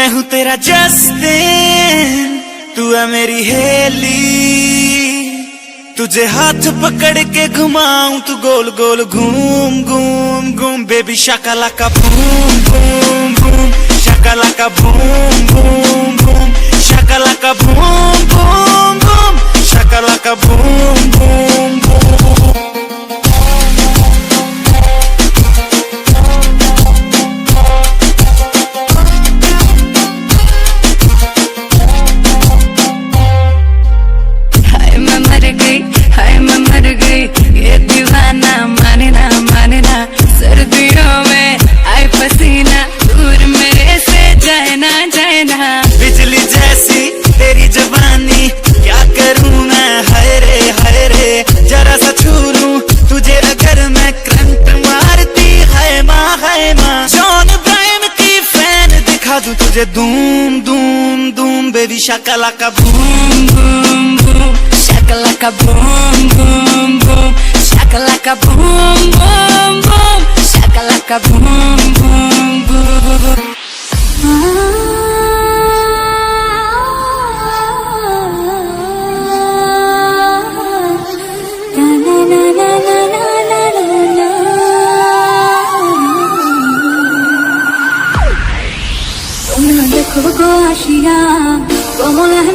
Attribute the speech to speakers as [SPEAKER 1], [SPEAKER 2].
[SPEAKER 1] मैं हूँ तेरा जस्टिन, तू है मेरी हेली। तुझे हाथ पकड़ के घुमाऊं, तू गोल गोल घूम घूम घूम। बेबी शकला का बूम बूम बूम। शकला का बूम बूम।
[SPEAKER 2] যে দুম দুম দুম, baby shakalaka boom boom boom. Shakalaka boom boom boom. Shakalaka boom boom boom. Shakalaka boom boom. হাসিয়া কমলা